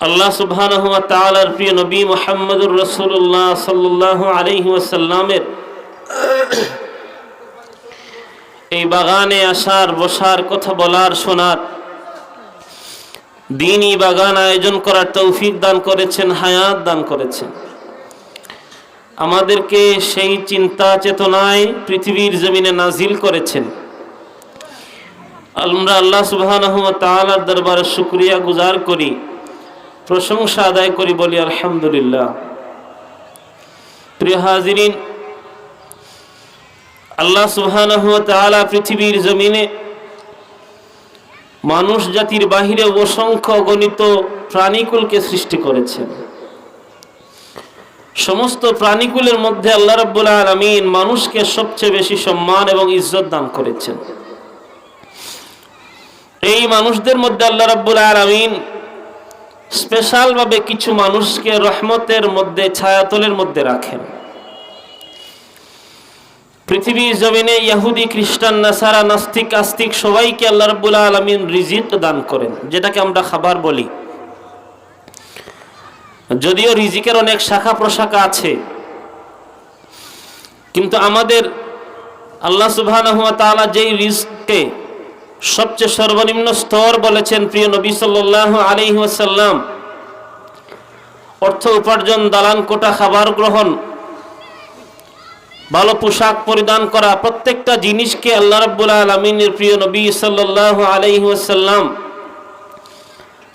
আল্লাহ সুবহানাহু ওয়া তাআলার প্রিয় নবী মুহাম্মদুর রাসূলুল্লাহ সাল্লাল্লাহু আলাইহি ওয়াসাল্লামের এই বাগানে আসার, বসার, কথা বলার, শোনার দিনই বাগান আয়োজন করার তৌফিক দান করেছেন, হায়াত দান করেছেন। আমাদেরকে সেই চিন্তা চেতনায় পৃথিবীর জমিনে নাজিল করেছেন। আমরা আল্লাহ ওয়া দরবারে শুকরিয়া গুজার করি, প্রশংসা আদায় করি বলি আলহামদুলিল্লাহ। প্রিয় হাজিরিন, আল্লাহ সুবহানাহু পৃথিবীর জমিনে মানুষ জাতির বাহিরে অসংখ্য গণিত প্রাণীকুলকে সৃষ্টি করেছেন। সমস্ত প্রাণীকুলের মধ্যে আল্লাহ রাব্বুল আলামিন মানুষকে সবচেয়ে বেশি সম্মান এবং ইজ্জত দান করেছেন। এই মানুষদের মধ্যে আল্লাহ রাব্বুল আলামিন স্পেশাল ভাবে কিছু মানুষকে রহমতের মধ্যে, ছায়াতলের মধ্যে রাখেন। পৃথিবীর জমিনে ইহুদি, খ্রিস্টান, নাসারা, নাস্তিক, আস্তিক সবাইকে আল্লাহ রাব্বুল আলামিন রিজিক দান করেন, যেটাকে আমরা খাবার বলি। যদিও রিজিকের অনেক শাখা প্রশাখা আছে, কিন্তু আমাদের আল্লাহ সুবহানাহু ওয়া তাআলা যেই রিজকে সবচেয়ে সর্বনিম্ন স্তর বলেছেন প্রিয় নবী সাল্লাল্লাহু আলাইহি অর্থ উপার্জন, দালান, কোটা, খাবার গ্রহণ, ভালো পোশাক পরিধান করা, প্রত্যেকটা জিনিসকে আল্লাহ রাব্বুল আলামিনের প্রিয় নবী সাল্লাল্লাহু আলাইহি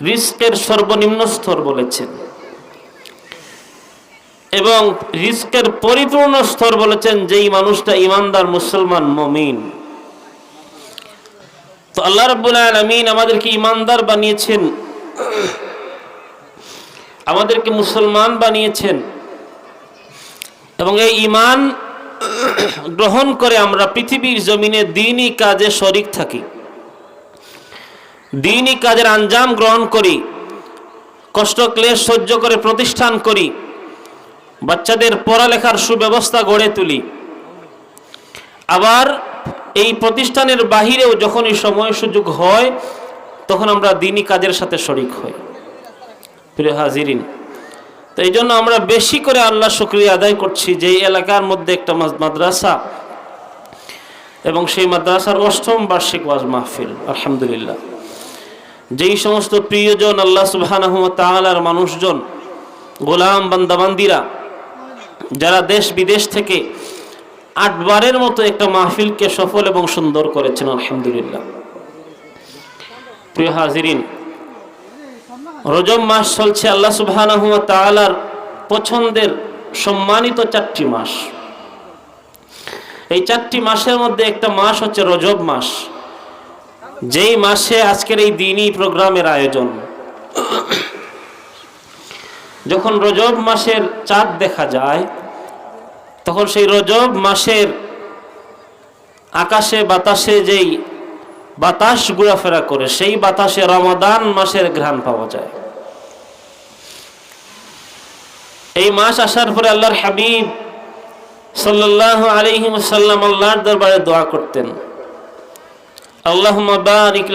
রিস্কের সর্বনিম্ন স্তর বলেছেন। এবং রিস্কের পরিপূর্ণ স্তর বলেছেন যেই মানুষটা ইমানদার, মুসলমান, মমিন। তো আল্লাহ রাব্বুল আলামিন আমাদেরকে ইমানদার বানিয়েছেন। আমাদেরকে মুসলমান বানিয়েছেন। এবং এই ইমান গ্রহণ করে আমরা পৃথিবীর জমিনে দিনই কাজে শরিক থাকি। দিনই কাজের আঞ্জাম গ্রহণ করি। কষ্ট, ক্লেশ সহ্য করে প্রতিষ্ঠান করি। বাচ্চাদের পড়ালেখার সুব্যবস্থা গড়ে তুলি। আবার এই প্রতিষ্ঠানের বাহিরেও যখন এই সময় সুযোগ হয়, তখন আমরা দিনই কাজের সাথে শরিক হই। প্রিয় হাজিরিন, তো এই জন্য আমরা বেশি করে আল্লাহ শুক্রিয়া আদায় করছি যে এলাকার মধ্যে একটা মাদ্রাসা এবং সেই মাদ্রাসার অষ্টম বার্ষিক ওয়াজ মাহফিল, আলহামদুলিল্লাহ। যেই সমস্ত প্রিয়জন আল্লাহ সুবহানাহু ওয়া তাআলার মানুষজন, গোলাম বান্দাবান্দিরা, যারা দেশ বিদেশ থেকে আটবারের মতো একটা মাহফিলকে সফল এবং সুন্দর করেছেন, আলহামদুলিল্লাহ। প্রিয় হাজিরিন, রজব মাস চলছে আল্লাহ তাআলার পছন্দের সম্মানিত চারটি মাস। এই চারটি মাসের মধ্যে একটা মাস হচ্ছে রজব মাস। যেই মাসে আজকের এই দিনই প্রোগ্রামের আয়োজন। যখন রজব মাসের চাঁদ দেখা যায় তখন সেই রজব মাসের আকাশে বাতাসে যেই বাতাস ঘোরাফেরা করে, সেই বাতাসে রমাদান মাসের ঘ্রাণ পাওয়া যায়। এই মাস আসার পরে আল্লাহর হাবিব সাল্লাল্লাহু আলাইহি ওয়াসাল্লাম আল্লাহর দরবারে দোয়া করতেন। আল্লাহুম্মা বারিক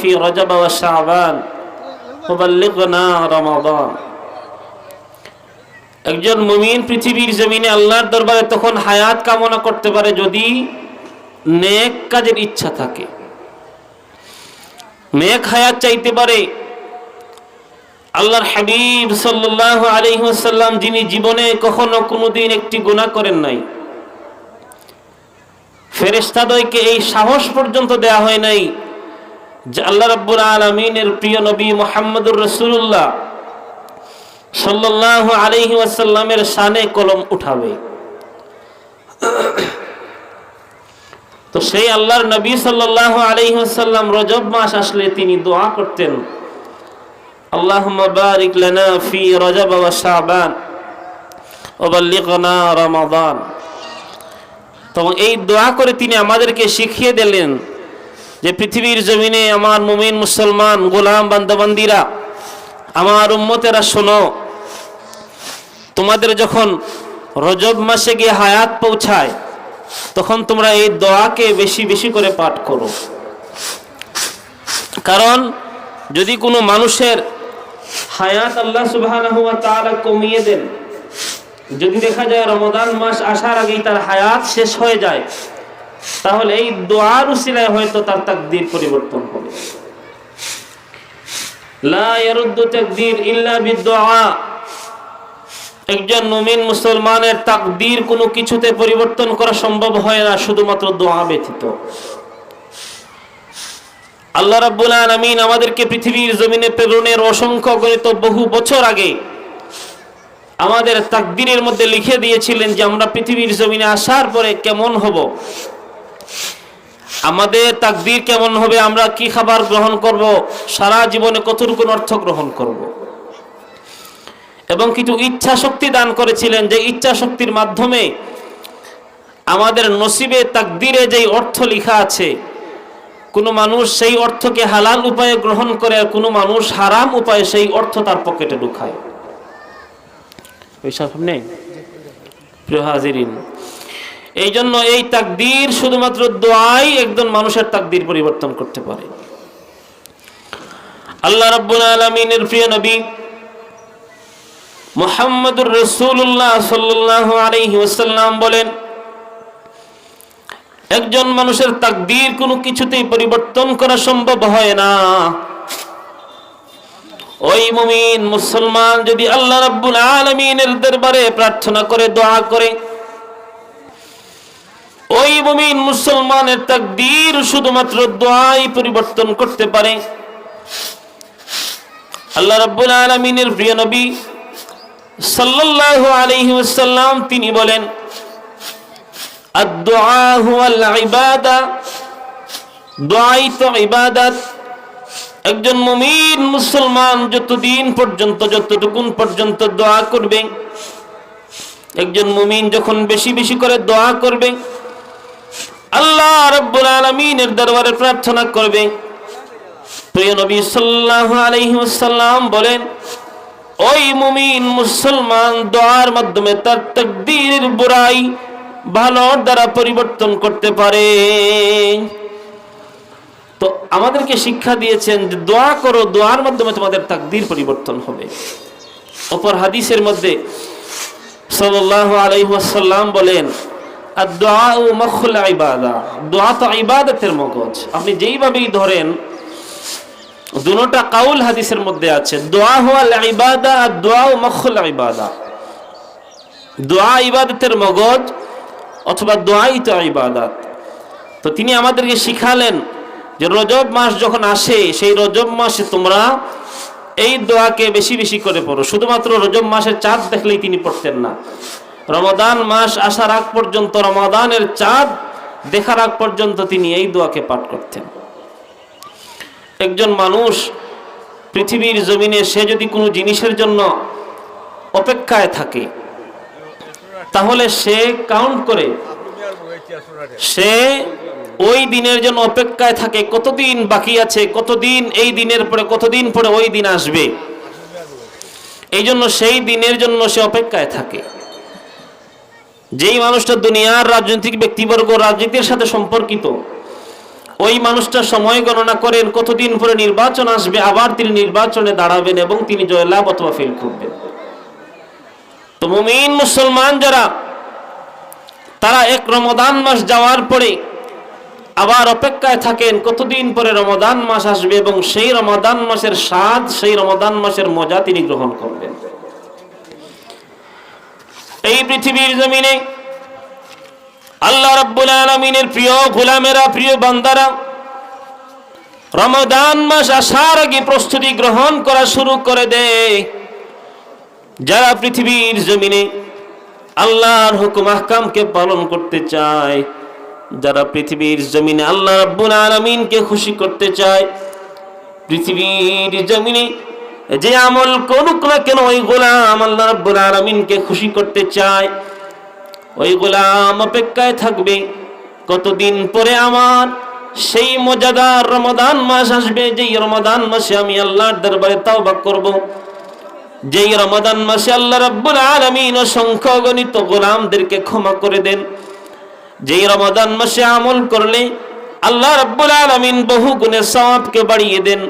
ফি রজব ওয়া শাবান রমাদান। একজন মুমিন পৃথিবীর জমিনে আল্লাহর দরবারে তখন হায়াত কামনা করতে পারে যদি নেক কাজের ইচ্ছা থাকে। নেক হায়াত চাইতে পারে আল্লাহর হাবিব সাল্লাল্লাহু আলাইহি ওয়াসাল্লাম, যিনি জীবনে কখনো কোনোদিন একটি গুনাহ করেন নাই। ফেরেশতাদয়কে এই সাহস পর্যন্ত দেয়া হয় নাই যে আল্লাহ রাব্বুল আলামিনের প্রিয় নবী মুহাম্মদুর রাসূলুল্লাহ সাল্লাল্লাহু আলাইহি ওয়াসাল্লামের শানে কলম উঠাবে। তো সেই আল্লাহর নবী সাল্লাল্লাহু আলাইহি ওয়াসাল্লাম রজব মাস আসলে তিনি দোয়া করতেন, আল্লাহুম্মা বারিক লানা ফি রজব ওয়া শাবান ওয়া বাল্লিগনা রমাদান। তো এই দোয়া করে তিনি আমাদেরকে শিখিয়ে দিলেন যে পৃথিবীর জমিনে আমার মুমিন মুসলমান গোলাম বান্দাবান্দিরা, আমার উম্মতেরা শোনো তোমাদের যখন রজব মাসে গিয়ে হায়াত পৌঁছায়, তখন তোমরা এই দোয়াকে বেশি বেশি করে পাঠ করো। কারণ যদি কোনো মানুষের হায়াত আল্লাহ তাআলা কমিয়ে দেন, যদি দেখা যায় রমজান মাস আসার আগেই তার হায়াত শেষ হয়ে যায়, তাহলে এই দোয়ার উসিলায় হয়তো তার তাকদীর পরিবর্তন হবে। লা ইয়ারুদ্দু তাকদীর ইল্লা বিদুআ একজন মুমিন মুসলমানের তাকদীর কোনো কিছুতে পরিবর্তন করা সম্ভব হয় না, শুধুমাত্র দোয়া ব্যতীত। আল্লাহ রাব্বুল আলামিন আমাদেরকে পৃথিবীর জমিনে প্রেরণের অসংখ্য গণিত বহু বছর আগে আমাদের তাকদীরের মধ্যে লিখে দিয়েছিলেন যে আমরা পৃথিবীর জমিনে আসার পরে কেমন হব, আমাদের তাকদীর কেমন হবে, আমরা কি খাবার গ্রহণ করব, সারা জীবনে কতটুকু অর্থ গ্রহণ করব। এবং কিছু ইচ্ছা শক্তি দান করেছিলেন, যে ইচ্ছা শক্তির মাধ্যমে আমাদের নসিবে, তাকদিরে যেই অর্থ লেখা আছে, কোনো মানুষ সেই অর্থকে হালাল উপায়ে গ্রহণ করে আর কোনো মানুষ হারাম উপায়ে সেই অর্থ তার পকেটে ঢুকায়। নেই? প্রিয় হাজিরিন, এই জন্য এই তাকদীর শুধুমাত্র দোয়াই একজন মানুষের তাকদীর পরিবর্তন করতে পারে। আল্লাহ রাব্বুল আলামিনের প্রিয় নবী মুহাম্মদুর রাসূলুল্লাহ সাল্লাল্লাহু আলাইহি ওয়াসাল্লাম বলেন, একজন মানুষের তাকদীর কোনো কিছুতেই পরিবর্তন করা সম্ভব হয় না। ওই মুমিন মুসলমান যদি আল্লাহ রাব্বুল আলামিনের দরবারে প্রার্থনা করে, দোয়া করে, ওই মুমিন মুসলমানের তাকদীর শুধুমাত্র দোয়াই পরিবর্তন করতে পারে। আল্লাহ রাব্বুল আলামিনের প্রিয় নবী আলাইহি তিনি বলেন একজন মুমিন মুসলমান যতদিন পর্যন্ত, যতটুকুন পর্যন্ত দোয়া করবে, একজন মুমিন যখন বেশি বেশি করে দোয়া করবে, আল্লাহ রব্বুল আলমিনের দরবারে প্রার্থনা করবে। প্রিয় নবী সাল্লাল্লাহু আলাইহি ওয়াসাল্লাম বলেন ওই মুমিন মুসলমান দোয়ার মাধ্যমে তার তাকদীরের বুরাই ভালোর দ্বারা পরিবর্তন করতে পারে। তো আমাদেরকে শিক্ষা দিয়েছেন যে দোয়া করো, দোয়ার মাধ্যমে তোমাদের তাকদীর পরিবর্তন হবে। অপর হাদিসের মধ্যে সাল্লাল্লাহু আলাইহি ওয়াসাল্লাম বলেন আর দোয়া ও মখল ইবাদা। দোয়া তো ইবাদতের মগজ। আপনি যেইভাবেই ধরেন দুটোটা কাউল হাদিসের মধ্যে আছে, দোয়া হওয়াল ইবাদা আর দোয়া মখল ইবাদা দোয়া ইবাদতের মগজ অথবা দোয়াই তো ইবাদত। তো তিনি আমাদেরকে শিখালেন যে রজব মাস যখন আসে, সেই রজব মাসে তোমরা এই দোয়াকে বেশি বেশি করে পড়ো। শুধুমাত্র রজব মাসের চাঁদ দেখলেই তিনি পড়তেন না। রমাদান মাস আসার আগ পর্যন্ত, রমাদানের চাঁদ দেখার আগ পর্যন্ত তিনি এই দোয়াকে পাঠ করতেন। একজন মানুষ পৃথিবীর জমিনে সে যদি কোনো জিনিসের জন্য অপেক্ষায় থাকে, তাহলে সে কাউন্ট করে। সে ওই দিনের জন্য অপেক্ষায় থাকে, কতদিন বাকি আছে, কতদিন এই দিনের পরে, কতদিন পরে ওই দিন আসবে। এই জন্য সেই দিনের জন্য সে অপেক্ষায় থাকে। যেই মানুষটা দুনিয়ার রাজনৈতিক ব্যক্তিবর্গ, রাজনীতির সাথে সম্পর্কিত ওই মানুষটা সময় গণনা করেন কতদিন পরে নির্বাচন আসবে, আবার তিনি নির্বাচনে দাঁড়াবেন এবং তিনি জয়লাভ অথবা ফেল করবেন। তো মুমিন মুসলমান যারা, তারা এক রমদান মাস যাওয়ার পরে আবার অপেক্ষায় থাকেন কতদিন পরে রমদান মাস আসবে এবং সেই রমাদান মাসের স্বাদ, সেই রমাদান মাসের মজা তিনি গ্রহণ করবেন। এই পৃথিবীর জমিনে আল্লাহ রাব্বুল আলামিনের প্রিয় গোলামেরা, প্রিয় বান্দারা রমদান মাস আসার আগে প্রস্তুতি গ্রহণ করা শুরু করে দেয় যারা পৃথিবীর জমিনে আল্লাহর হুকুম, আহকামকে পালন করতে চায়, যারা পৃথিবীর জমিনে আল্লাহ রাব্বুল আলামিনকে খুশি করতে চায়, পৃথিবীর জমিনে যে আমল করুক না কেন, ওই গোলাম আল্লাহ রাব্বুল আলামিনকে খুশি করতে চায় ওই গোলাম অপেক্ষায় থাকবে। কতদিন পরে আমার সেই মজাদার রমাদান মাস আসবে, যেই রমাদান মাসে আমি আল্লাহর দরবারে তাওবা করব। যেই রমাদান মাসে আল্লাহ রাব্বুল আলামিন অসংখ্য গণিত গোলামদেরকে ক্ষমা করে দেন। যেই রমাদান মাসে আমল করলে আল্লাহ রাব্বুল আলামিন বহু গুণে সওয়াবকে বাড়িয়ে দেন।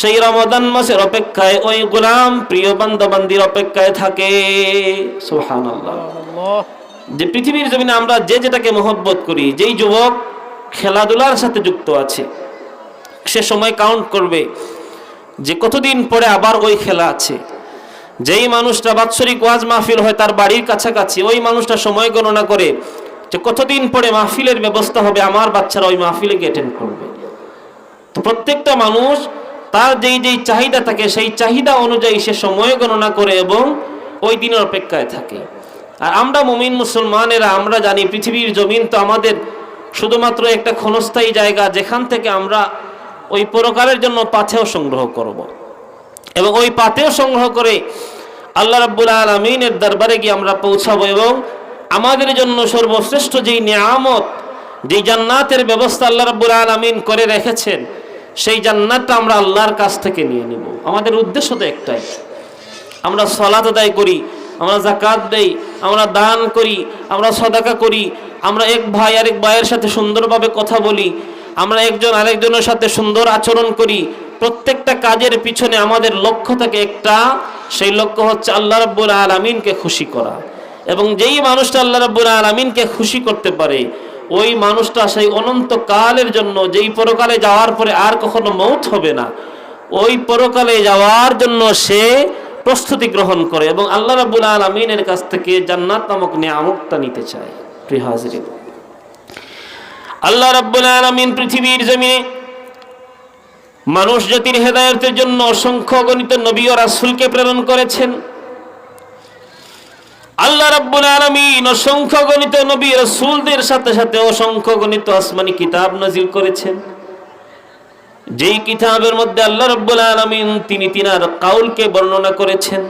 সেই রমাদান মাসের অপেক্ষায় ওই গোলাম প্রিয় বান্দাবান্দির অপেক্ষায় থাকে। সুবহানাল্লাহ। যে পৃথিবীর জমিনে আমরা যে যেটাকে মহব্বত করি, যেই যুবক খেলাধুলার সাথে যুক্ত আছে, সে সময় কাউন্ট করবে যে কতদিন পরে আবার ওই খেলা আছে। যেই মানুষটা বাৎসরিক ওয়াজ মাহফিল হয় তার বাড়ির কাছাকাছি, ওই মানুষটা সময় গণনা করে যে কতদিন পরে মাহফিলের ব্যবস্থা হবে, আমার বাচ্চারা ওই মাহফিলে গিয়ে অ্যাটেন্ড করবে। তো প্রত্যেকটা মানুষ তার যেই যেই চাহিদা থাকে, সেই চাহিদা অনুযায়ী সে সময় গণনা করে এবং ওই দিনের অপেক্ষায় থাকে। আর আমরা মুমিন মুসলমানেরা, আমরা জানি পৃথিবীর জমিন তো আমাদের শুধুমাত্র একটা ক্ষণস্থায়ী জায়গা, যেখান থেকে আমরা ওই পরকালের জন্য পাথেও সংগ্রহ করব। এবং ওই পাথেও সংগ্রহ করে আল্লাহ রাব্বুল আলমিনের দরবারে গিয়ে আমরা পৌঁছাবো এবং আমাদের জন্য সর্বশ্রেষ্ঠ যেই নিয়ামত, যেই জান্নাতের ব্যবস্থা আল্লাহ রাব্বুল আলমিন করে রেখেছেন, সেই জান্নাতটা আমরা আল্লাহর কাছ থেকে নিয়ে নিব আমাদের উদ্দেশ্য তো একটাই আমরা সলাত আদায় করি, আমরা জাকাত দেই আমরা দান করি, আমরা সদাকা করি, আমরা এক ভাই আরেক ভাইয়ের সাথে সুন্দরভাবে কথা বলি, আমরা একজন আরেকজনের সাথে সুন্দর আচরণ করি, প্রত্যেকটা কাজের পিছনে আমাদের লক্ষ্য থাকে একটা, সেই লক্ষ্য হচ্ছে আল্লাহ রাব্বুল আলমিনকে খুশি করা। এবং যেই মানুষটা আল্লাহ রাব্বুল আলমিনকে খুশি করতে পারে, ওই মানুষটা সেই অনন্ত কালের জন্য, যেই পরকালে যাওয়ার পরে আর কখনো মৌত হবে না, ওই পরকালে যাওয়ার জন্য সে প্রস্তুতি গ্রহণ করে এবং আল্লাহ রাব্বুল আলমিনের কাছ থেকে জান্নাত নামক নিয়ামতটা নিতে চায়। প্রিয় আল্লাহ রাব্বুল আলমিন পৃথিবীর জমিনে মানুষ জাতির হেদায়তের জন্য অসংখ্য গণিত নবী ও রাসূলকে প্রেরণ করেছেন। আল্লাহ রাব্বুল আলামিন অসংখ্য গণিত নবী রাসূলদের সাথে সাথে অসংখ্য গণিত আসমানি কিতাব নাজিল করেছেন। যেই কিতাবের মধ্যে আল্লাহ রাব্বুল আলামিন তিনি তিনার কাউলকে বর্ণনা করেছেন,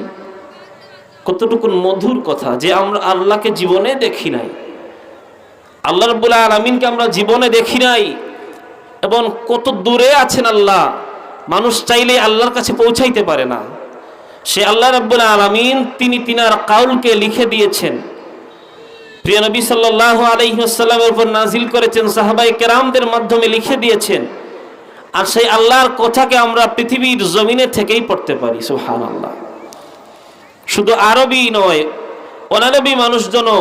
কতটুকু মধুর কথা যে আমরা আল্লাহকে জীবনে দেখি নাই। আল্লাহ রাব্বুল আলামিনকে আমরা জীবনে দেখি নাই এবং কত দূরে আছেন আল্লাহ, মানুষ চাইলে আল্লাহর কাছে পৌঁছাইতে পারে না। সে আল্লাহ রাব্বুল আলামিন তিনি তিনার কাউলকে লিখে দিয়েছেন। প্রিয় নবী সাল্লাল্লাহু আলাইহি ওয়াসাল্লামের উপর নাজিল করেছেন সাহাবাই কেরামদের মাধ্যমে লিখে দিয়েছেন আর সেই আল্লাহর কথাকে আমরা পৃথিবীর জমিনে থেকেই পড়তে পারি, সুবহানাল্লাহ। শুধু আরবি নয়, অনারবি মানুষজনও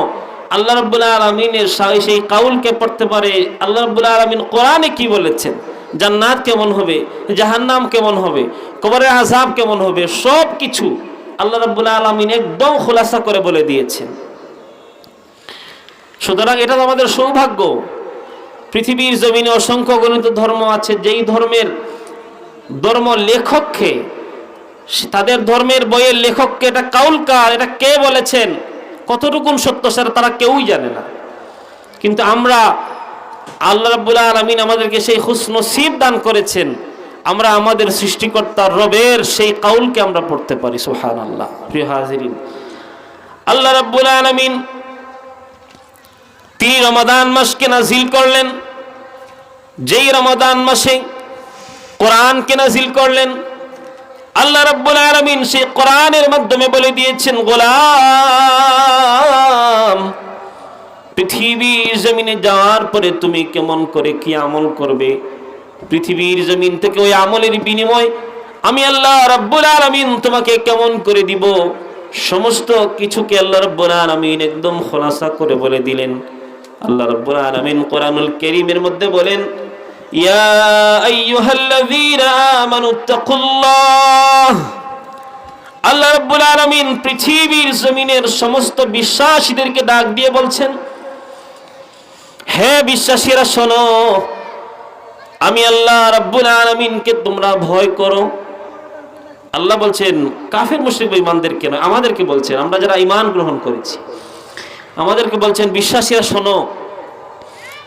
আল্লাহ রাব্বুল আলামিনের সেই কাউলকে পড়তে পারে। আল্লাহ রাব্বুল আলামিন কোরআনে কি বলেছেন? জান্নাত কেমন হবে? জাহান্নাম কেমন হবে? কবরের আযাব কেমন হবে? সব কিছু আল্লাহ রাব্বুল আলামিন একদম খোলাসা করে বলে দিয়েছেন। সুতরাং এটা তো আমাদের সৌভাগ্য। পৃথিবীর জমিনে অসংখ্য গণিত ধর্ম আছে, যেই ধর্মের ধর্ম লেখককে তাদের ধর্মের বইয়ের লেখককে এটা কাউলকার, এটা কে বলেছেন, কতটুকুন সত্য সেটা তারা কেউই জানে না। কিন্তু আমরা আল্লাহ রাব্বুল আলামিন আমাদেরকে সেই হুসন হুসনসিব দান করেছেন, আমরা আমাদের সৃষ্টিকর্তা রবের সেই কাউলকে আমরা পড়তে পারি, সুবহানাল্লাহ, প্রিয় হাজিরিন। আল্লাহ রাব্বুল আলামিন তিনি রমাদান মাসকে নাজিল করলেন। যেই রমাদান মাসে কোরআনকে নাজিল করলেন, আল্লাহ রাব্বুল আলামিন সেই কোরআনের মাধ্যমে বলে দিয়েছেন, গোলাম, পৃথিবীর জমিনে যাওয়ার পরে তুমি কেমন করে কি আমল করবে? পৃথিবীর জমিন থেকে ওই আমলের বিনিময় আমি আল্লাহ রাব্বুল আলামিন তোমাকে কেমন করে দিব? সমস্ত কিছুকে আল্লাহ রাব্বুল আলামিন একদম খোলাসা করে বলে দিলেন। আল্লাহ রাব্বুল আলামিন কোরআনুল কারীমের মধ্যে বলেন, ইয়া আইয়ুহাল্লাযীনা আমানুত্তাকুল্লাহ আল্লাহ রাব্বুল আলামিন পৃথিবীর জমিনের সমস্ত বিশ্বাসীদেরকে ডাক দিয়ে বলছেন, হে বিশ্বাসীরা শোনো, আমি আল্লাহ রাব্বুল আলামিনকে তোমরা ভয় করো। আল্লাহ বলছেন, কাফের, মুশরিক ইমানদেরকে নয়, আমাদেরকে বলছেন, আমরা যারা ঈমান গ্রহণ করেছি আমাদেরকে বলছেন, বিশ্বাসীরা শোনো,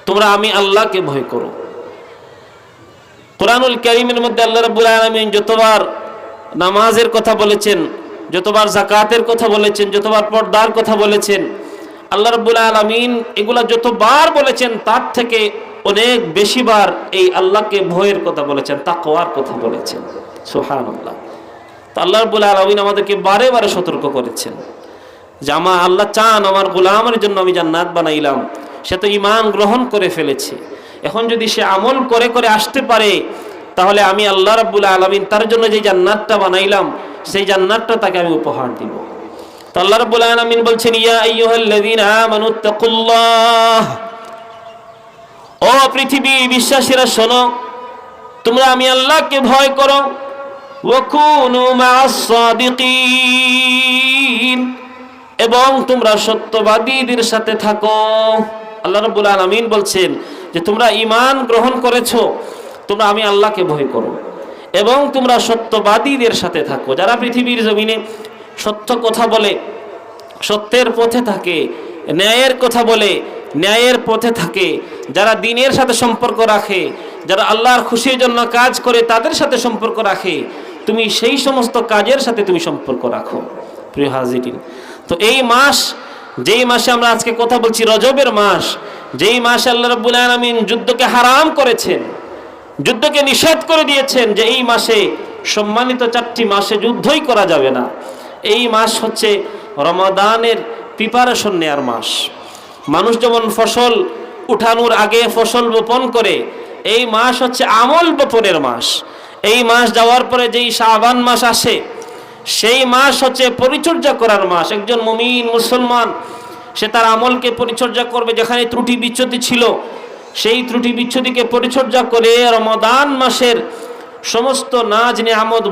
তোমরা আমি আল্লাহকে ভয় করো। কোরআনুল কারীমের মধ্যে আল্লাহ রাব্বুল আলামিন যতবার নামাজের কথা বলেছেন, যতবার জাকাতের কথা বলেছেন, যতবার পর্দার কথা বলেছেন, আল্লাহ রাব্বুল আলামিন এগুলা যতবার বলেছেন, তার থেকে অনেক বেশিবার এই আল্লাহকে ভয়ের কথা বলেছেন, তাকওয়ার কথা বলেছেন। সুবহানাল্লাহ। তো আল্লাহ রাব্বুল আলামিন আমাদেরকে বারে বারে সতর্ক করেছেন। আমার আল্লাহ চান আমার গোলামের জন্য আমি জান্নাত বানাইলাম। সে তো ইমান গ্রহণ করে ফেলেছে। এখন যদি সে আমল করে করে আসতে পারে, তাহলে আমি আল্লাহ রাব্বুল আলামিন তার জন্য যে জান্নাতটা বানাইলাম, সেই জান্নাতটা তাকে আমি উপহার দিব। তো আল্লাহ রাব্বুল আলামিন বলছেন, ইয়া ও পৃথিবী বিশ্বাসীরা শোনো, তোমরা আমি আল্লাহকে ভয় করো। মা'আস সাদিকিন এবং তোমরা সত্যবাদীদের সাথে থাকো। আল্লাহ রাব্বুল আলামিন বলছেন যে, তোমরা ঈমান গ্রহণ করেছ, তোমরা আমি আল্লাহকে ভয় করো। এবং তোমরা সত্যবাদীদের সাথে থাকো। যারা পৃথিবীর জমিনে সত্য কথা বলে, সত্যের পথে থাকে, ন্যায়ের কথা বলে, ন্যায়ের পথে থাকে, যারা দিনের সাথে সম্পর্ক রাখে, যারা আল্লাহর খুশির জন্য কাজ করে, তাদের সাথে সম্পর্ক রাখে, তুমি সেই সমস্ত কাজের সাথে তুমি সম্পর্ক রাখো। প্রিয় হাজিরিন তো এই মাস, যেই মাসে আমরা আজকে কথা বলছি, রজবের মাস, যেই মাসে আল্লাহ রাব্বুল আলামিন যুদ্ধকে হারাম করেছেন, যুদ্ধকে নিষেধ করে দিয়েছেন যে এই মাসে সম্মানিত চারটি মাসে যুদ্ধই করা যাবে না। এই মাস হচ্ছে রমাদানের প্রিপারেশন নেয়ার মাস। মানুষ যেমন ফসল উঠানোর আগে ফসল বপন করে, এই মাস হচ্ছে আমল বপনের মাস। এই মাস যাওয়ার পরে যেই শাবান মাস আসে সেই মাস হচ্ছে পরিচর্যা করার মাস। একজন মমিন মুসলমান, সে তার আমলকে পরিচর্যা করবে যেখানে ত্রুটি বিচ্যুতি ছিল। সেই ত্রুটি বিচ্ছুতিকে পরিচর্যা করে রমাদান মাসের সমস্ত নাজ নিয়ামত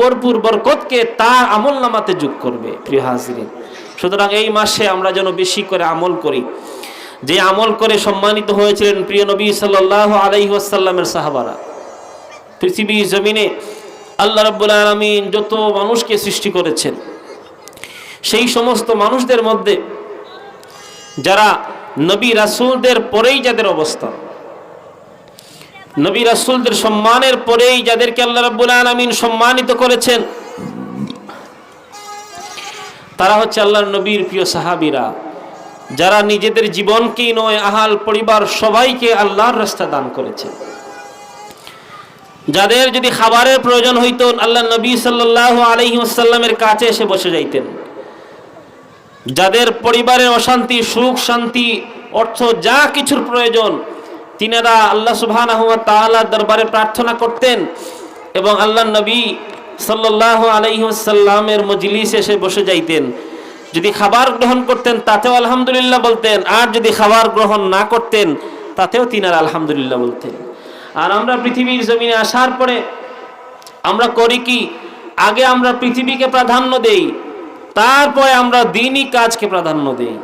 বরপুর বরকতকে তার আমল নামাতে যোগ করবে। প্রিয় হাজিরিন, সুতরাং এই মাসে আমরা যেন বেশি করে আমল করি। যে আমল করে সম্মানিত হয়েছিলেন প্রিয় নবী সাল্লাহ আলাইহি আসাল্লামের সাহাবারা। পৃথিবী জমিনে আল্লাহ রাব্বুল আলমিন যত মানুষকে সৃষ্টি করেছেন, সেই সমস্ত মানুষদের মধ্যে যারা নবী রাসুলদের পরেই যাদের অবস্থা, নবী রাসুলদের সম্মানের পরেই যাদেরকে আল্লাহ রাব্বুল আলমিন সম্মানিত করেছেন, তারা হচ্ছে আল্লাহর নবীর প্রিয় সাহাবিরা, যারা নিজেদের জীবনকেই নয়, আহাল পরিবার সবাইকে আল্লাহর রাস্তা দান করেছে যাদের যদি খাবারের প্রয়োজন হইত, আল্লাহ নবী সাল্লাহ আলহিমসাল্লামের কাছে এসে বসে যাইতেন। যাদের পরিবারের অশান্তি, সুখ, শান্তি, অর্থ যা কিছুর প্রয়োজন, তিনারা আল্লাহ সুবাহ দরবারে প্রার্থনা করতেন এবং আল্লাহ নবী সাল্লাহ আলহিহাসাল্লামের মজলিস এসে বসে যাইতেন। যদি খাবার গ্রহণ করতেন, তাতেও আলহামদুলিল্লাহ বলতেন, আর যদি খাবার গ্রহণ না করতেন, তাতেও তিনারা আলহামদুলিল্লাহ বলতেন। আর আমরা পৃথিবীর জমিনে আসার পরে আমরা করি কি? আগে আমরা পৃথিবীকে প্রাধান্য দেই, তারপরে আমরা দিনই কাজকে প্রাধান্য দেই।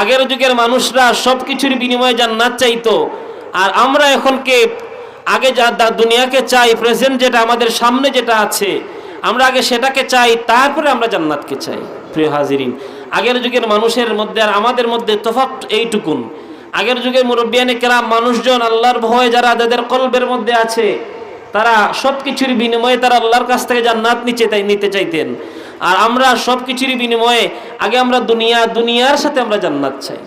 আগের যুগের মানুষরা সব কিছুর বিনিময়ে জান্নাত চাইতো, আর আমরা এখন এখনকে আগে যা দুনিয়াকে চাই প্রেজেন্ট যেটা, আমাদের সামনে যেটা আছে, আমরা আগে সেটাকে চাই, তারপরে আমরা জান্নাতকে চাই। প্রিয় হাজিরিন, আগের যুগের মানুষের মধ্যে আর আমাদের মধ্যে তফাৎ এইটুকুন আগের যুগে মুরব্বিয়ানে কেরাম মানুষজন আল্লাহর ভয় যারা যাদের কল্পের মধ্যে আছে, তারা সব কিছুর বিনিময়ে তারা আল্লাহর কাছ থেকে জান্নাত নিচে তাই নিতে চাইতেন। আর আমরা সব কিছুরই বিনিময়ে আগে আমরা দুনিয়া, দুনিয়ার সাথে আমরা জান্নাত চাই।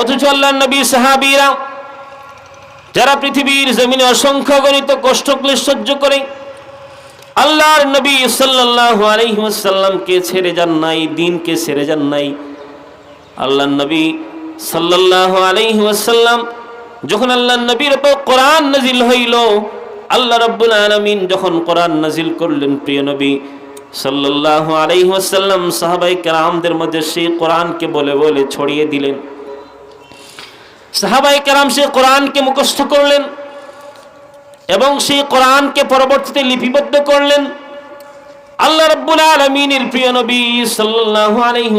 অথচ আল্লাহ নবী সাহাবিরা যারা পৃথিবীর জমিনে অসংখ্য গণিত কষ্ট ক্লেশ সহ্য করে, আল্লাহর নবী সাল্লাল্লাহু আলাইহি ওয়াসাল্লামকে ছেড়ে যান নাই, দিনকে ছেড়ে যান নাই। আল্লাহর নবী ওয়াসাল্লাম, যখন আল্লাহর নবীর উপর কোরআন নাজিল হইল, আল্লাহ রাব্বুল আলামিন যখন কোরআন নাজিল করলেন, প্রিয় নবী ওয়াসাল্লাম সাহাবাই কেরামদের মধ্যে সেই কোরআনকে বলে বলে ছড়িয়ে দিলেন। সাহাবাই কেরাম সে কোরআনকে মুখস্থ করলেন এবং সেই কোরআনকে পরবর্তীতে লিপিবদ্ধ করলেন। আল্লাহ রাব্বুল আলামিনের প্রিয় নবী সাল্লাল্লাহু আলাইহি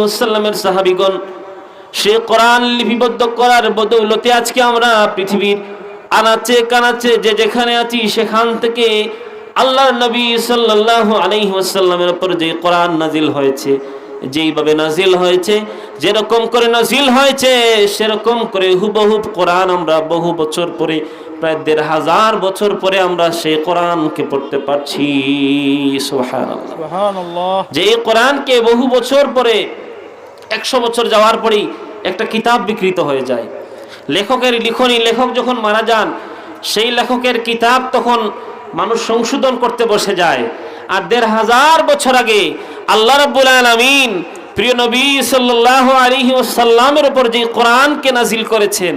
সাহাবীগণ সে কোরআন লিপিবদ্ধ করার বদৌলতে আজকে আমরা পৃথিবীর আনাচে কানাচে যে যেখানে আছি সেখান থেকে আল্লাহ নবী সাল্লাল্লাহু আলাইহি ওয়াসাল্লামের উপর যে কোরআন নাজিল হয়েছে যেইভাবে নাজিল হয়েছে যেরকম করে নাজিল হয়েছে সেরকম করে হুবহুব কোরআন আমরা বহু বছর পরে প্রায় দেড় হাজার বছর পরে আমরা সেই কোরআনকে পড়তে পারছি। যে কোরআনকে বহু বছর পরে একশো বছর যাওয়ার পরেই একটা কিতাব বিকৃত হয়ে যায়। লেখকের লিখনী, লেখক যখন মারা যান, সেই লেখকের কিতাব তখন মানুষ সংশোধন করতে বসে যায়। আর দেড় হাজার বছর আগে আল্লাহ রাব্বুল আলামিন প্রিয় নবী সাল্লাল্লাহু আলাইহি ওয়াসাল্লামের ওপর যে কোরআনকে নাজিল করেছেন,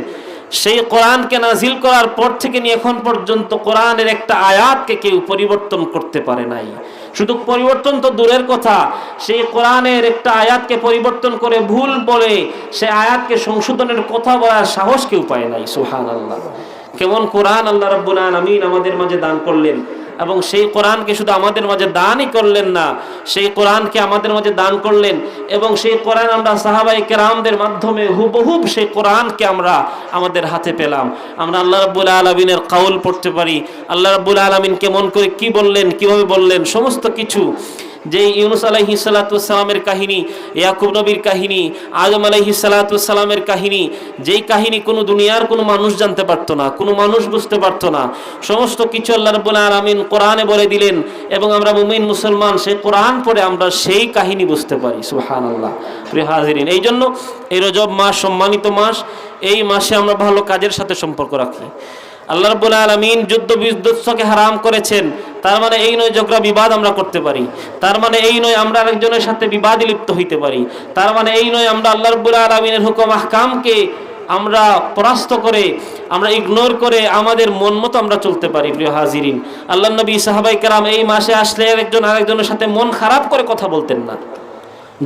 সেই কোরআনকে নাজিল করার পর থেকে নিয়ে এখন পর্যন্ত কোরআনের একটা আয়াতকে কেউ পরিবর্তন করতে পারে নাই। শুধু পরিবর্তন তো দূরের কথা। সেই কোরআনের একটা আয়াতকে পরিবর্তন করে ভুল বলে সে আয়াতকে সংশোধনের কথা বলার সাহস কেউ পায় নাই সুহান আল্লাহ কেমন কোরআন আল্লাহ রব্বুল আলমিন আমাদের মাঝে দান করলেন। এবং সেই কোরআনকে শুধু আমাদের মাঝে দানই করলেন না, সেই কোরআনকে আমাদের মাঝে দান করলেন এবং সেই কোরআন আমরা সাহাবাই কেরামদের মাধ্যমে হুবহুব সেই কোরআনকে আমরা আমাদের হাতে পেলাম। আমরা আল্লাহ রাবুল আলমিনের কাউল পড়তে পারি। আল্লাহ রাবুল আলমিন কেমন করে কি বললেন, কীভাবে বললেন, সমস্ত কিছু যে ইউনুস আলাইহি সালাতামের কাহিনী, ইয়াকুব নবীর কাহিনী, আদম আলাইহি সালাতামের কাহিনী, যেই কাহিনী কোনো দুনিয়ার কোনো মানুষ জানতে পারতো না, কোনো মানুষ বুঝতে পারতো না। সমস্ত কিছু আল্লাহ রব্বুল আলামিন কোরআনে বলে দিলেন এবং আমরা মুমিন মুসলমান, সেই কোরআন পড়ে আমরা সেই কাহিনী বুঝতে পারি। সুহান আল্লাহ প্রিয় হাজিরিন এই জন্য এই রজব মাস, সম্মানিত মাস, এই মাসে আমরা ভালো কাজের সাথে সম্পর্ক রাখি। আল্লাহ রব্বুল আলমিন যুদ্ধ বিদ্যুৎসকে হারাম করেছেন। তার মানে এই নয় ঝগড়া বিবাদ আমরা করতে পারি। তার মানে এই নয় আমরা আরেকজনের সাথে বিবাদে লিপ্ত হইতে পারি। তার মানে এই নয় আমরা আল্লাহ রব্বুল আলমিনের হুকুম আহকামকে আমরা পরাস্ত করে, আমরা ইগনোর করে আমাদের মন মতো আমরা চলতে পারি, প্রিয় হাজিরিন। আল্লাহ নবী সাহাবাই কারাম এই মাসে আসলে একজন আরেকজনের সাথে মন খারাপ করে কথা বলতেন না।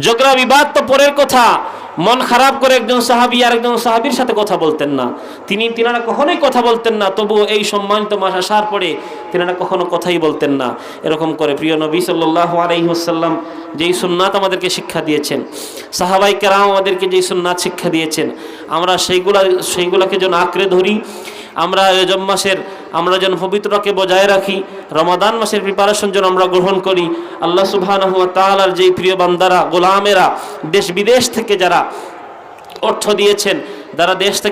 ঝগড়া বিবাদ তো পরের কথা। মন খারাপ করে একজন সাহাবি আর একজন সাহাবির সাথে কথা বলতেন না। তিনি তিনারা কখনোই কথা বলতেন না তবু এই সম্মানিত মাস আসার পরে তিনারা কখনো কথাই বলতেন না। এরকম করে প্রিয় নবী সাল্লাহ আলাইসাল্লাম যেই সুন্নাত আমাদেরকে শিক্ষা দিয়েছেন, সাহাবাই কেরাম আমাদেরকে যেই সুন্নাত শিক্ষা দিয়েছেন, আমরা সেইগুলা সেইগুলাকে যেন আঁকড়ে ধরি আমরা রজব মাসের, আমরা যেন পবিত্রকে বজায় রাখি, রমাদান মাসের প্রিপারেশন যেন আমরা গ্রহণ করি। আল্লাহ সুবাহ তালার যেই প্রিয় বান্দারা, গোলামেরা, দেশ বিদেশ থেকে যারা অর্থ দিয়েছেন, যারা দেশ থেকে